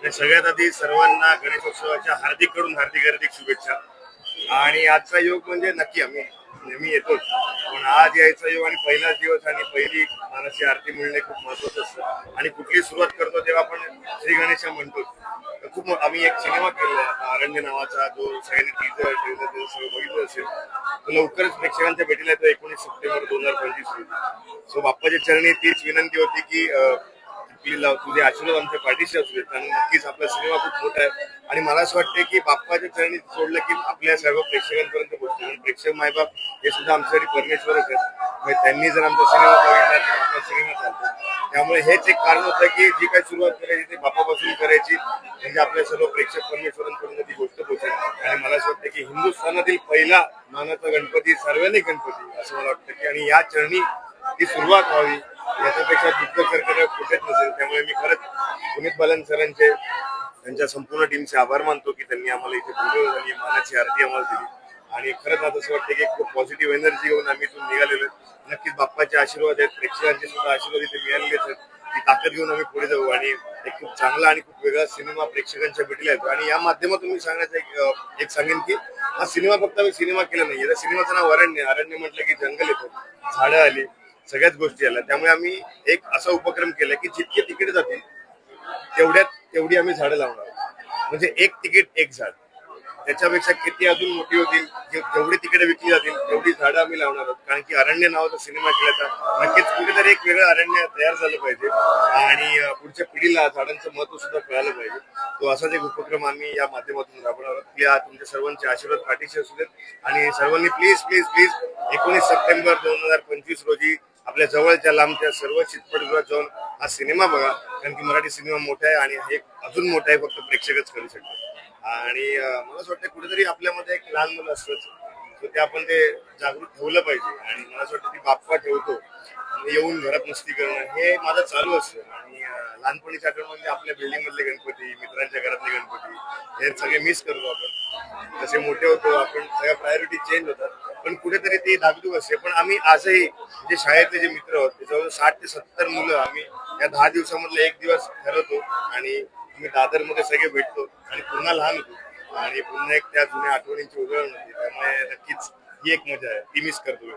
आणि सगळ्यात आधी सर्वांना गणेशोत्सवाच्या हार्दिककडून हार्दिक हार्दिक शुभेच्छा. आणि आजचा योग म्हणजे नक्की आम्ही नेहमी येतोच. पण आज यायचा योग आणि पहिलाच दिवस आणि पहिली मानसी आरती मिळणे खूप महत्वाचं असतं. आणि कुठली सुरुवात करतो तेव्हा आपण श्री गणेशा म्हणतो. तर खूप आम्ही एक सिनेमा केलेला आरण्य अरण्य नावाचा जो सगळ्यांनी टीजर ट्रेलर सगळं बघितलं असेल तो लवकरच प्रेक्षकांच्या भेटीला येतो एकोणीस सप्टेंबर दोन हजार पंचवीस रोजी. सो बाप्पाच्या चरणी तीच विनंती होती की अं, तुझे आशीर्वाद आमच्या पाठीशी असू देत. आणि नक्कीच आपला सिनेमा खूप मोठा आहे. आणि मला असं वाटतं की बाप्पाच्या चरणी सोडलं की आपल्या सर्व प्रेक्षकांपर्यंत पोहोचतो आणि प्रेक्षक मायबाप हे सुद्धा आमच्यासाठी परमेश्वरच आहेत. म्हणजे त्यांनी जर आमचा सिनेमा बघितला तर आपला सिनेमा चालतो. त्यामुळे हेच एक कारण होतं की जी काही सुरुवात करायची ती बाप्पापासून करायची. म्हणजे आपल्या सर्व प्रेक्षक परमेश्वरांपर्यंत ती गोष्ट पोहोचेल. आणि मला असं वाटतं की हिंदुस्थानातील पहिला मानाचा गणपती सार्वजनिक गणपती असं मला वाटतं की. आणि या चरणी ती सुरुवात व्हावी. याच्यापेक्षा दुःख सरकार कुठेच नसेल त्यामुळे मी खरंच पुनीत बालन सरांचे त्यांच्या संपूर्ण टीमचे आभार मानतो की त्यांनी आम्हाला इथे बोलवलं आणि मानाची आरती आम्हाला दिली. आणि खरंच आता असं वाटतं की खूप पॉझिटिव्ह एनर्जी घेऊन आम्ही इथून निघालेलो नक्कीच बाप्पाचे आशीर्वाद आहेत प्रेक्षकांचे सुद्धा आशीर्वाद इथे मिळालेलेच आहेत. ती ताकद घेऊन आम्ही पुढे जाऊ आणि एक खूप चांगला आणि खूप वेगळा सिनेमा प्रेक्षकांच्या भेटीला येतो. आणि या माध्यमातून मी सांगण्याचं एक एक सांगेन की हा सिनेमा फक्त आम्ही सिनेमा केला नाही या सिनेमाचं नाव अरण्य. अरण्य म्हटलं की जंगल येतो. झाडं आली सगळ्याच गोष्टी आल्या. त्यामुळे आम्ही एक असा उपक्रम केला की जितके तिकीट जातील तेवढ्यात तेवढी आम्ही झाडं लावणार आहोत. म्हणजे एक तिकीट एक झाड. त्याच्यापेक्षा किती अजून मोठी होतील जेवढी तिकीट विकली जातील तेवढी झाडं आम्ही लावणार आहोत. कारण की अरण्य नावाचा सिनेमा केल्याचा नक्कीच कुठेतरी एक वेगळं अरण्य तयार झालं पाहिजे. आणि पुढच्या पिढीला झाडांचं महत्त्व सुद्धा कळालं पाहिजे. तो असाच एक उपक्रम आम्ही या माध्यमातून राबवणार आहोत. या तुमच्या सर्वांचे आशीर्वाद पाठीशी असू देत. आणि सर्वांनी प्लीज प्लीज प्लीज एकोणीस सप्टेंबर दोन हजार पंचवीस रोजी आपल्या जवळच्या लांबच्या सर्व चित्रपटगृहात जाऊन हा सिनेमा बघा. कारण की मराठी सिनेमा मोठा आहे आणि हे अजून मोठा आहे फक्त प्रेक्षकच करू शकतो आणि मला असं वाटतं कुठेतरी आपल्यामध्ये एक लहान मुलं असतंच तर ते आपण ते जागृत ठेवलं पाहिजे. आणि मला असं वाटतं की बाप्पा ठेवतो. येऊन घरात मस्ती करणं हे माझं चालू असतं. आणि अं, लहानपणीची आठवण म्हणजे आपल्या बिल्डिंग मधले गणपती मित्रांच्या घरातले गणपती हे सगळे मिस करतो आपण. जसे मोठे होतो आपण सगळ्या प्रायोरिटी चेंज होतात. पण कुठेतरी ते धाकधूक असते पण आम्ही आजही जे शाळेतले जे मित्र आहोत त्याच्यावर साठ ते सत्तर मुलं आम्ही या दहा दिवसामधले एक दिवस ठरवतो आणि आम्ही दादरमध्ये सगळे भेटतो आणि पुन्हा लहान होतो. आणि पुन्हा एक त्या जुन्या आठवणींची उजळण होती. त्यामुळे नक्कीच ही एक मजा आहे. ती मिस करतो